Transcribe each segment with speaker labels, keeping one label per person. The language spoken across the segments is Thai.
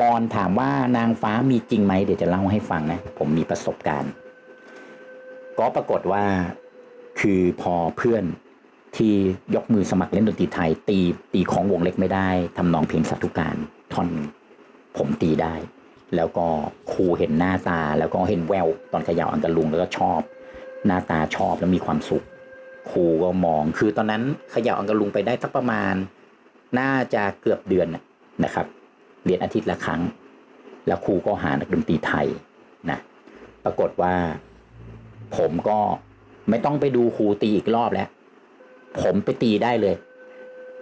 Speaker 1: กรถามว่านางฟ้ามีจริงไหมเดี๋ยวจะเล่าให้ฟังนะ ผมมีประสบการณ์ ก็ปรากฏว่าคือพอเพื่อนที่ยกมือสมัครเล่นดนตรีไทย ตีตีของวงเล็กไม่ได้ทำนองเพลงสาธุการท่อนผมตีได้ แล้วก็ครูเห็นหน้าตาแล้วก็เห็นแววตอนเขย่าอังกะลุงแล้วก็ชอบ หน้าตาชอบแล้วมีความสุข ครูก็มองคือตอนนั้นเขย่าอังกะลุงไปได้สักประมาณ น่าจะเกือบเดือนนะครับ เรียนอาทิตย์ละครั้ง แล้วครูก็หานักดนตรีไทยนะปรากฏว่า ผมก็ไม่ต้องไปดูครูตีอีกรอบแล้ว ผมไปตีได้เลย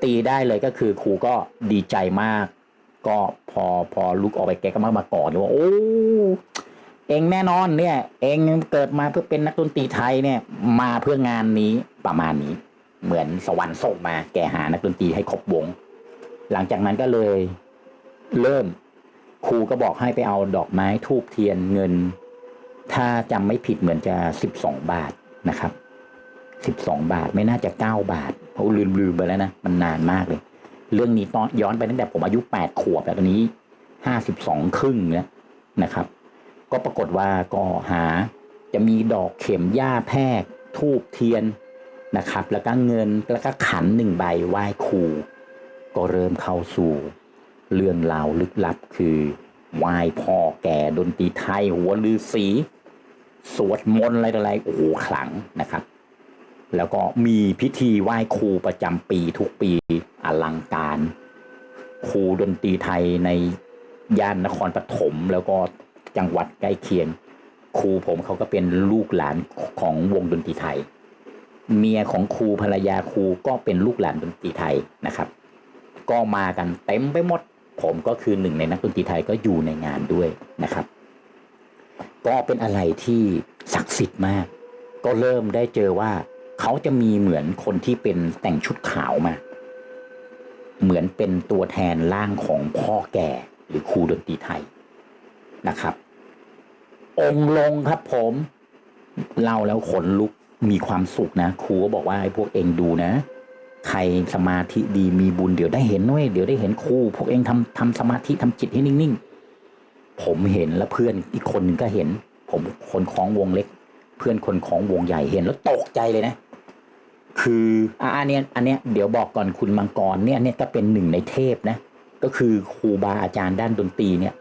Speaker 1: ตีได้เลยก็คือครูก็ดีใจมาก ก็พอพอลุกออกไปแกก็มามากอดว่าโอ้เองแน่นอนเนี่ย เองเกิดมาเพื่อเป็นนักดนตรีไทยเนี่ย มาเพื่องานนี้ประมาณนี้ เหมือนสวรรค์ส่งมาแกหานักดนตรีให้ครบวง หลังจากนั้นก็เลย เริ่มครูก็บอกให้ไปเอาดอกไม้ทูบเทียนเงิน ถ้าจำไม่ผิดเหมือนจะสิบสองบาทนะครับสิบสองบาทไม่น่าจะเก้าบาทเพราะลืมลืมไปแล้วนะมันนานมากเลย เรื่องนี้ตอนย้อนไปตั้งแต่ผมอายุแปดขวบแล้วตอนนี้ห้าสิบสองครึ่งแล้วนะครับ ก็ปรากฏว่าก็หาจะมีดอกเข็มหญ้าแพรกทูบเทียนนะครับ แล้วก็เงินแล้วก็ขันหนึ่งใบไหว้ครูก็เริ่มเข้าสู่ เรื่องราวลึกลับคือไหว้พ่อแก่ดนตรีไทยหัวลือสีสวดมนต์อะไรต่ออะไรโอ้โหขลังนะครับ แล้วก็มีพิธีไหว้ครูประจำปีทุกปีอลังการ ครูดนตรีไทยในย่านนครปฐมแล้วก็จังหวัดใกล้เคียง ครูผมเขาก็เป็นลูกหลานของวงดนตรีไทย เมียของครูภรรยาครูก็เป็นลูกหลานดนตรีไทยนะครับ ก็มากันเต็มไปหมด ผมก็คือหนึ่งในนักดนตรีไทยก็อยู่ในงานด้วยนะครับ ก็เป็นอะไรที่ศักดิ์สิทธิ์มาก ก็เริ่มได้เจอว่าเขาจะมีเหมือนคนที่เป็นแต่งชุดขาวมา เหมือนเป็นตัวแทนร่างของพ่อแก่หรือครูดนตรีไทยนะครับ องลงครับผมเล่าแล้วขนลุกมีความสุขนะ ครูก็บอกว่าไอ้พวกเองดูนะ ใครสมาธิดีมีบุญเดี๋ยวได้เห็นด้วยเดี๋ยวได้เห็นครูพวกเองทำทำสมาธิทำจิตให้นิ่งๆ ผมเห็นแล้วเพื่อนอีกคนหนึ่งก็เห็น ผมคนของวงเล็ก เพื่อนคนของวงใหญ่เห็นแล้วตกใจเลยนะ คืออะอันเนี้ยอันเนี้ยเดี๋ยวบอกก่อนคุณมังกรเนี่ยเนี่ยก็เป็นหนึ่งในเทพนะ ก็คือครูบาอาจารย์ด้านดนตรีเนี่ย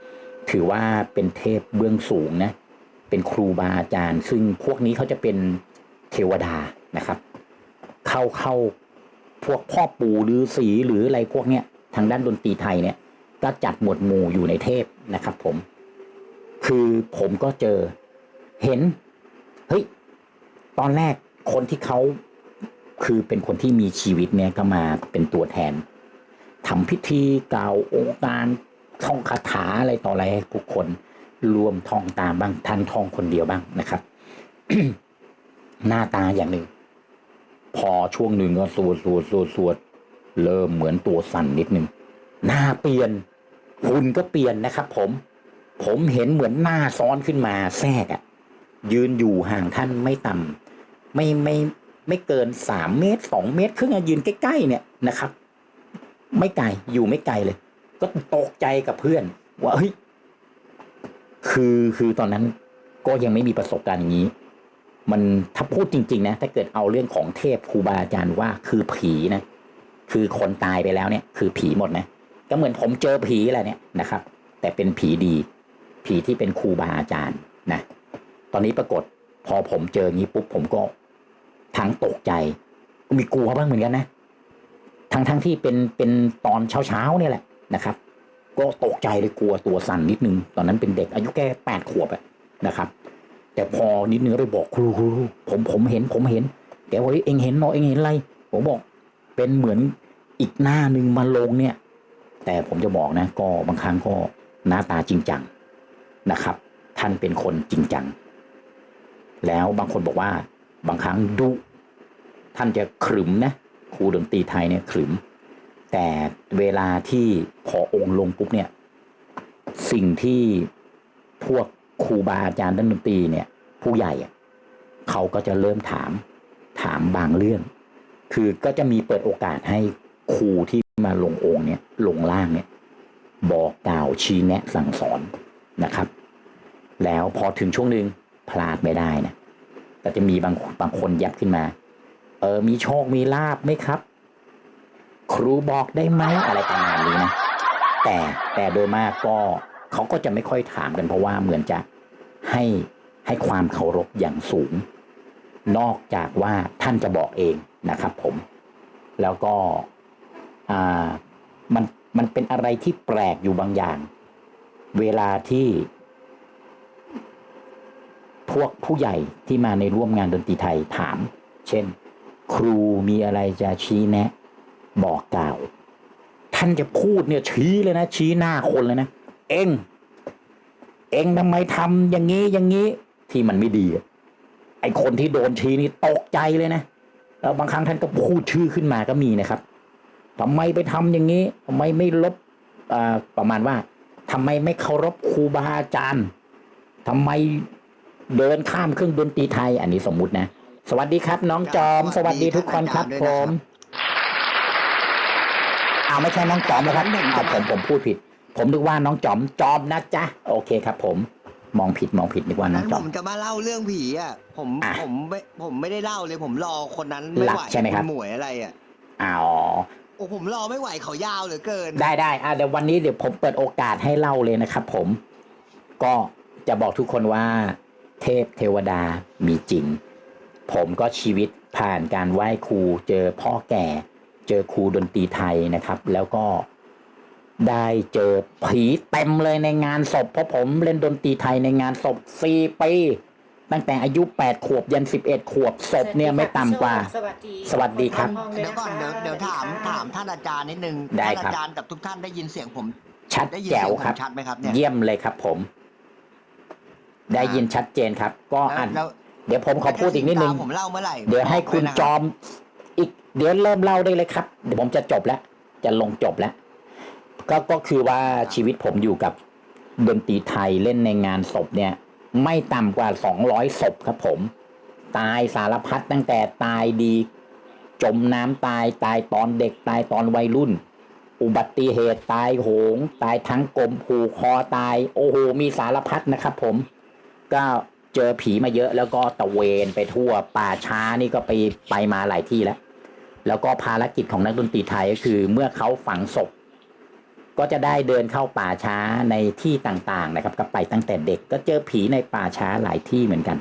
Speaker 1: ถือว่าเป็นเทพเบื้องสูงนะเป็นครูบาอาจารย์ ซึ่งพวกนี้เขาจะเป็นเทวดานะครับ เข้าเข้า พวกพ่อปู่หรือสีหรืออะไรพวกเนี้ยทางด้านดนตรีไทยเนี่ย ก็จัดหมวดหมู่อยู่ในเทพนะครับ ผม คือผมก็เจอ เห็น เฮ้ย ตอนแรกคนที่เขาคือเป็นคนที่มีชีวิตเนี่ยก็มาเป็นตัวแทนทำพิธีกล่าวองค์การท่องคาถาอะไรต่ออะไรให้ผู้คน รวมทองตามบ้างท่านทองคนเดียวบ้างนะครับ หน้าตาอย่างหนึ่ง พอช่วงหนึ่งก็สวดสวดสวดสวดเริ่มเหมือนตัวสั่นนิดนึงหน้าเปลี่ยนหุ่นก็เปลี่ยนนะครับผม ผมเห็นเหมือนหน้าซ้อนขึ้นมาแทรกอะยืนอยู่ห่างท่านไม่ต่ำไม่ไม่ไม่เกินสามเมตรสองเมตรครึ่งอะยืนใกล้ๆเนี่ยนะครับ ไม่ไกลอยู่ไม่ไกลเลย ก็ตกใจกับเพื่อน ว่าเฮ้ยคือคือตอนนั้นก็ยังไม่มีประสบการณ์อย่างนี้ มันถ้าพูดจริง ๆ นะ ถ้าเกิดเอาเรื่องของเทพครูบาอาจารย์ว่าคือผีนะ คือคนตายไปแล้วเนี่ย คือผีหมดนะ ก็เหมือนผมเจอผีอะไรเนี่ยนะครับ แต่เป็นผีดี ผีที่เป็นครูบาอาจารย์นะ ตอนนี้ปรากฏพอผมเจองี้ปุ๊บผมก็ทั้งตกใจ มีกลัวบ้างเหมือนกันนะ ทั้งทั้งที่เป็นเป็นตอนเช้าเช้าเนี่ยแหละนะครับ ก็ตกใจเลยกลัวตัวสั่นนิดนึง ตอนนั้นเป็นเด็กอายุแค่แปดขวบอะนะครับ แต่พอนิดนึงก็เลยบอกครูครูผมผมเห็นผมเห็นแกบอกเฮ้เองเห็นเนาะเองเห็นอะไร ผมบอก เป็นเหมือนอีกหน้าหนึ่งมาลงเนี่ย แต่ผมจะบอกนะ ก็บางครั้งก็หน้าตาจริงจังนะครับ ท่านเป็นคนจริงจัง แล้วบางคนบอกว่า บางครั้งดุท่านจะขรึมนะครูดนตรีไทยเนี่ยขรึม แต่เวลาที่พอองค์ลงปุ๊บเนี่ย สิ่งที่พวก ครูบาอาจารย์ด้านดนตรีเนี่ย ผู้ใหญ่เขาก็จะเริ่มถามถามบางเรื่อง คือก็จะมีเปิดโอกาสให้ครูที่มาลงองค์เนี่ยลงล่างเนี่ย บอกกล่าวชี้แนะสั่งสอนนะครับ แล้วพอถึงช่วงหนึ่งพลาดไม่ได้นะก็จะมีบางบางคนยับขึ้นมา เออมีโชคมีลาบไหมครับ ครูบอกได้ไหมอะไรประมาณนี้นะแต่แต่โดยมากก็ เขาก็จะไม่ค่อยถามกันเพราะว่าเหมือนจะให้ให้ความเคารพอย่างสูง นอกจากว่าท่านจะบอกเองนะครับ ผม แล้วก็อ่ามันมันเป็นอะไรที่แปลกอยู่บางอย่าง เวลาที่ พวกผู้ใหญ่ที่มาในร่วมงานดนตรีไทยถาม เช่น ครูมีอะไรจะชี้แนะ บอกกล่าว ท่านจะพูดเนี่ยชี้เลยนะ ชี้หน้าคนเลยนะ เอง เองทำไมทำอย่างนี้อย่างนี้ ที่มันไม่ดีอะไอคนที่โดนชี้นี่ตกใจเลยนะแล้วบางครั้งท่านก็พูดชื่อขึ้นมาก็มีนะครับทำไมไปทำอย่างนี้ทำไมไม่ลบอ่าประมาณว่าทำไมไม่เคารพครูบาอาจารย์ทำไมเดินข้ามเครื่องดนตรีไทย อันนี้สมมุตินะ สวัสดีครับ น้องจอม สวัสดีทุกคนครับผมอ้าวไม่ใช่น้องจอมนะครับอ้าวผมผมพูดผิด ผมนึกว่าน้องจอมจอมนะจ๊ะโอเคครับ ผมมองผิดมองผิดนึกว่าน้
Speaker 2: นั้
Speaker 1: อง
Speaker 2: น
Speaker 1: จ
Speaker 2: ผ
Speaker 1: อม
Speaker 2: มจะมาเล่าเรื่องผีอะ ผม
Speaker 1: อะ
Speaker 2: ผมไม่ผมไม่ได้เล่าเลยผมรอคนนั้นไม่
Speaker 1: หลับ
Speaker 2: ไหว
Speaker 1: ใช่ไหมครับ
Speaker 2: ณหมวยอะไรอะ
Speaker 1: อ้าว
Speaker 2: โอ้ผมรอไม่ไหวเขายาวเหลือเกิน
Speaker 1: ได้ได้อะเดี๋ยววันนี้เดี๋ยวผมเปิดโอกาสให้เล่าเลยนะครับ ผม ก็จะบอกทุกคนว่า เทพเทวดามีจริง ผมก็ชีวิตผ่านการไหว้ครู เจอพ่อแก่ เจอครูดนตรีไทยนะครับ แล้วก็ ได้เจอผีเต็มเลยในงานศพเพราะผมเล่นดนตรีไทยในงานศพสี่ปีตั้งแต่อายุแปดขวบยันสิบเอ็ดขวบศพเนี่ยไม่ต่ำกว่า
Speaker 3: สวัสดี
Speaker 1: สวัสดีครับ
Speaker 3: ขณ
Speaker 2: เดี๋ยวก่อนเดี๋ยวเดี๋ยวถาม
Speaker 3: สวัส
Speaker 2: ถาม
Speaker 3: ค่ะ
Speaker 2: ท่านอาจารย์นิดนึง
Speaker 1: ได้
Speaker 2: ท่าน
Speaker 1: ครับ
Speaker 2: อาจารย์กับทุกท่านได้ยินเสียงผม
Speaker 1: ชัด
Speaker 2: ได้ยิน
Speaker 1: แจ๋
Speaker 2: เสี
Speaker 1: วย
Speaker 2: งผ
Speaker 1: ครับ
Speaker 2: มชัดไหมครับเนี่ย
Speaker 1: เยี่ยมเลยครับ ผม ได้ยินชัดเจนครับ ก็
Speaker 2: แล้ว
Speaker 1: อัน
Speaker 2: แล้ว
Speaker 1: เดี๋ยวผมขอพูดอีกนิดนึง
Speaker 2: ผมเล่าเมื่อไหร่
Speaker 1: เดี๋ยวให้คุณ
Speaker 2: บก
Speaker 1: จ
Speaker 2: นะ
Speaker 1: อม อีก เดี๋ยวเริ่มเล่าได้เลยครับ เดี๋ยวผมจะจบแล้ว จะลงจบแล้ว ก็ก็คือว่าชีวิตผมอยู่กับดนตรีไทยเล่นในงานศพเนี่ย ไม่ต่ำกว่าสองร้อยศพครับผม ตายสารพัดตั้งแต่ตายดี จมน้ำตายตายตอนเด็กตายตอนวัยรุ่น อุบัติเหตุตายโหง ตายทั้งกลมผูกคอตาย โอ้โห มีสารพัดนะครับผม ก็เจอผีมาเยอะแล้วก็ตะเวนไปทั่วป่าช้านี่ก็ไปไปมาหลายที่แล้ว แล้วก็ภารกิจของนักดนตรีไทยก็คือ เมื่อเขาฝังศพ ก็จะได้เดินเข้าป่าช้าในที่ต่างๆนะครับ ก็ไปตั้งแต่เด็กก็เจอผีในป่าช้าหลายที่เหมือนกัน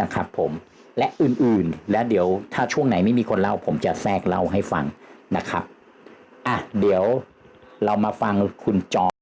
Speaker 1: นะครับผมและอื่นๆ และเดี๋ยวถ้าช่วงไหนไม่มีคนเล่า ผมจะแทรกเล่าให้ฟังนะครับ อะ เดี๋ยวเรามาฟังคุณจอ